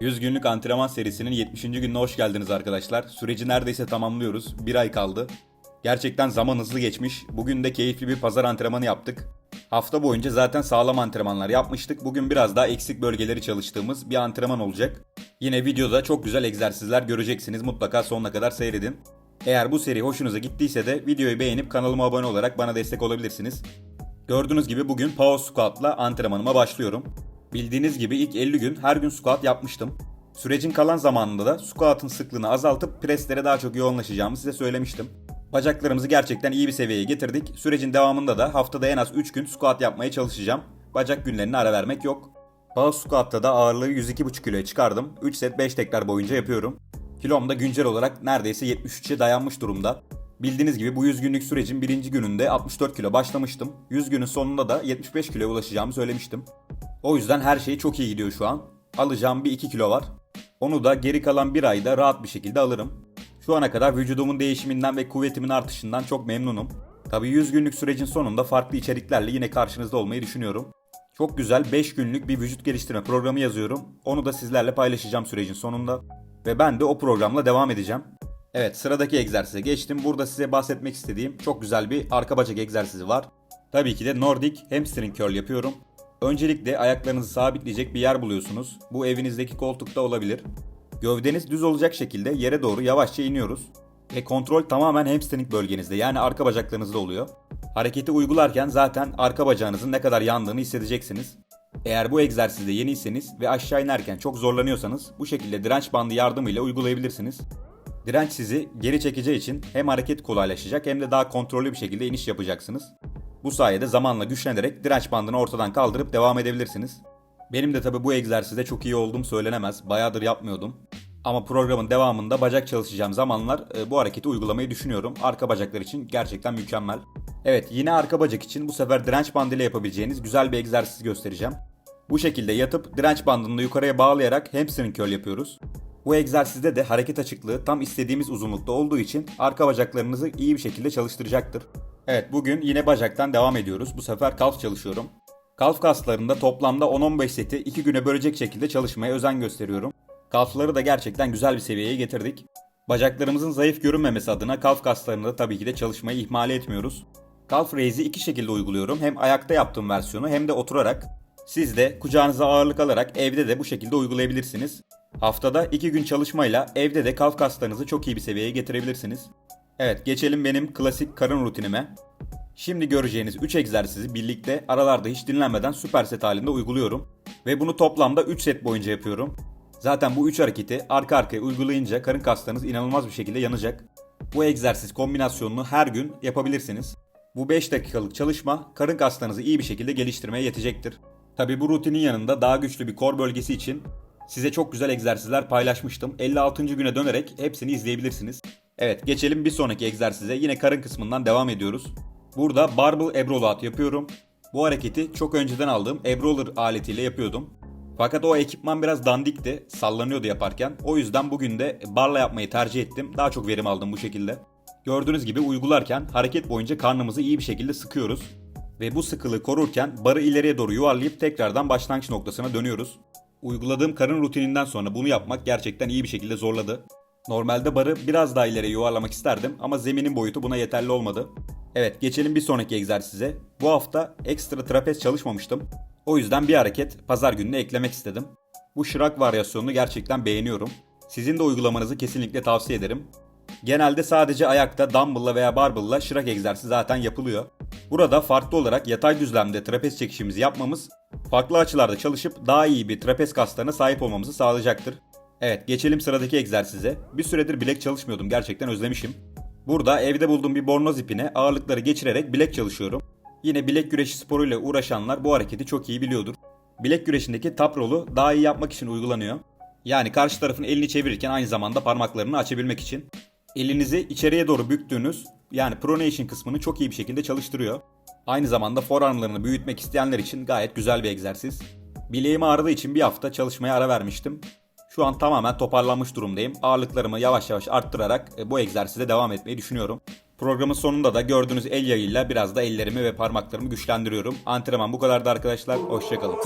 100 günlük antrenman serisinin 70. gününe hoş geldiniz arkadaşlar. Süreci neredeyse tamamlıyoruz. Bir ay kaldı. Gerçekten zaman hızlı geçmiş. Bugün de keyifli bir pazar antrenmanı yaptık. Hafta boyunca zaten sağlam antrenmanlar yapmıştık. Bugün biraz daha eksik bölgeleri çalıştığımız bir antrenman olacak. Yine videoda çok güzel egzersizler göreceksiniz. Mutlaka sonuna kadar seyredin. Eğer bu seri hoşunuza gittiyse de videoyu beğenip kanalıma abone olarak bana destek olabilirsiniz. Gördüğünüz gibi bugün Power Squat'la antrenmanıma başlıyorum. Bildiğiniz gibi ilk 50 gün her gün squat yapmıştım. Sürecin kalan zamanında da squat'ın sıklığını azaltıp preslere daha çok yoğunlaşacağımı size söylemiştim. Bacaklarımızı gerçekten iyi bir seviyeye getirdik. Sürecin devamında da haftada en az 3 gün squat yapmaya çalışacağım. Bacak günlerine ara vermek yok. Power squat'ta da ağırlığı 102,5 kiloya çıkardım. 3 set 5 tekrar boyunca yapıyorum. Kilom da güncel olarak neredeyse 73'e dayanmış durumda. Bildiğiniz gibi bu 100 günlük sürecin birinci gününde 64 kilo başlamıştım. 100 günün sonunda da 75 kiloya ulaşacağımı söylemiştim. O yüzden her şey çok iyi gidiyor şu an. Alacağım bir 2 kilo var. Onu da geri kalan bir ayda rahat bir şekilde alırım. Şu ana kadar vücudumun değişiminden ve kuvvetimin artışından çok memnunum. Tabi 100 günlük sürecin sonunda farklı içeriklerle yine karşınızda olmayı düşünüyorum. Çok güzel 5 günlük bir vücut geliştirme programı yazıyorum. Onu da sizlerle paylaşacağım sürecin sonunda. Ve ben de o programla devam edeceğim. Evet sıradaki egzersize geçtim. Burada size bahsetmek istediğim çok güzel bir arka bacak egzersizi var. Tabii ki de Nordic Hamstring Curl yapıyorum. Öncelikle ayaklarınızı sabitleyecek bir yer buluyorsunuz. Bu evinizdeki koltukta olabilir. Gövdeniz düz olacak şekilde yere doğru yavaşça iniyoruz. Ve kontrol tamamen hamstring bölgenizde yani arka bacaklarınızda oluyor. Hareketi uygularken zaten arka bacağınızın ne kadar yandığını hissedeceksiniz. Eğer bu egzersizde yeniyseniz ve aşağı inerken çok zorlanıyorsanız bu şekilde direnç bandı yardımıyla uygulayabilirsiniz. Direnç sizi geri çekeceği için hem hareket kolaylaşacak hem de daha kontrollü bir şekilde iniş yapacaksınız. Bu sayede zamanla güçlenerek direnç bandını ortadan kaldırıp devam edebilirsiniz. Benim de tabi bu egzersizde çok iyi olduğum söylenemez. Bayağıdır yapmıyordum. Ama programın devamında bacak çalışacağım zamanlar e, bu hareketi uygulamayı düşünüyorum. Arka bacaklar için gerçekten mükemmel. Evet yine arka bacak için bu sefer direnç bandıyla yapabileceğiniz güzel bir egzersiz göstereceğim. Bu şekilde yatıp direnç bandını da yukarıya bağlayarak hamstring curl yapıyoruz. Bu egzersizde de hareket açıklığı tam istediğimiz uzunlukta olduğu için arka bacaklarınızı iyi bir şekilde çalıştıracaktır. Evet bugün yine bacaktan devam ediyoruz. Bu sefer kalf çalışıyorum. Kalf kaslarında toplamda 10-15 seti 2 güne bölecek şekilde çalışmaya özen gösteriyorum. Kalfları da gerçekten güzel bir seviyeye getirdik. Bacaklarımızın zayıf görünmemesi adına kalf kaslarında da tabii ki de çalışmayı ihmal etmiyoruz. Kalf raise'i iki şekilde uyguluyorum. Hem ayakta yaptığım versiyonu hem de oturarak. Siz de kucağınıza ağırlık alarak evde de bu şekilde uygulayabilirsiniz. Haftada 2 gün çalışmayla evde de kalf kaslarınızı çok iyi bir seviyeye getirebilirsiniz. Evet geçelim benim klasik karın rutinime. Şimdi göreceğiniz 3 egzersizi birlikte aralarda hiç dinlenmeden süper set halinde uyguluyorum. Ve bunu toplamda 3 set boyunca yapıyorum. Zaten bu 3 hareketi arka arkaya uygulayınca karın kaslarınız inanılmaz bir şekilde yanacak. Bu egzersiz kombinasyonunu her gün yapabilirsiniz. Bu 5 dakikalık çalışma karın kaslarınızı iyi bir şekilde geliştirmeye yetecektir. Tabi bu rutinin yanında daha güçlü bir kor bölgesi için size çok güzel egzersizler paylaşmıştım. 56. güne dönerek hepsini izleyebilirsiniz. Evet geçelim bir sonraki egzersize. Yine karın kısmından devam ediyoruz. Burada barbell ab roll yapıyorum. Bu hareketi çok önceden aldığım ab roller aletiyle yapıyordum. Fakat o ekipman biraz dandikti, sallanıyordu yaparken. O yüzden bugün de barla yapmayı tercih ettim. Daha çok verim aldım bu şekilde. Gördüğünüz gibi uygularken hareket boyunca karnımızı iyi bir şekilde sıkıyoruz. Ve bu sıkılığı korurken barı ileriye doğru yuvarlayıp tekrardan başlangıç noktasına dönüyoruz. Uyguladığım karın rutininden sonra bunu yapmak gerçekten iyi bir şekilde zorladı. Normalde barı biraz daha ileriye yuvarlamak isterdim ama zeminin boyutu buna yeterli olmadı. Evet geçelim bir sonraki egzersize. Bu hafta ekstra trapez çalışmamıştım. O yüzden bir hareket pazar gününe eklemek istedim. Bu şırak varyasyonunu gerçekten beğeniyorum. Sizin de uygulamanızı kesinlikle tavsiye ederim. Genelde sadece ayakta dumbbell'la veya barbell'la şırak egzersizi zaten yapılıyor. Burada farklı olarak yatay düzlemde trapez çekişimizi yapmamız, farklı açılarda çalışıp daha iyi bir trapez kaslarına sahip olmamızı sağlayacaktır. Evet geçelim sıradaki egzersize. Bir süredir bilek çalışmıyordum gerçekten özlemişim. Burada evde bulduğum bir bornoz ipine ağırlıkları geçirerek bilek çalışıyorum. Yine bilek güreşi sporuyla uğraşanlar bu hareketi çok iyi biliyordur. Bilek güreşindeki tap rolu daha iyi yapmak için uygulanıyor. Yani karşı tarafın elini çevirirken aynı zamanda parmaklarını açabilmek için. Elinizi içeriye doğru büktüğünüz yani pronation kısmını çok iyi bir şekilde çalıştırıyor. Aynı zamanda forearmlarını büyütmek isteyenler için gayet güzel bir egzersiz. Bileğim ağrıdığı için bir hafta çalışmaya ara vermiştim. Şu an tamamen toparlanmış durumdayım. Ağırlıklarımı yavaş yavaş arttırarak e, bu egzersize devam etmeyi düşünüyorum. Programın sonunda da gördüğünüz el yayıyla biraz da ellerimi ve parmaklarımı güçlendiriyorum. Antrenman bu kadardı arkadaşlar. Hoşçakalın.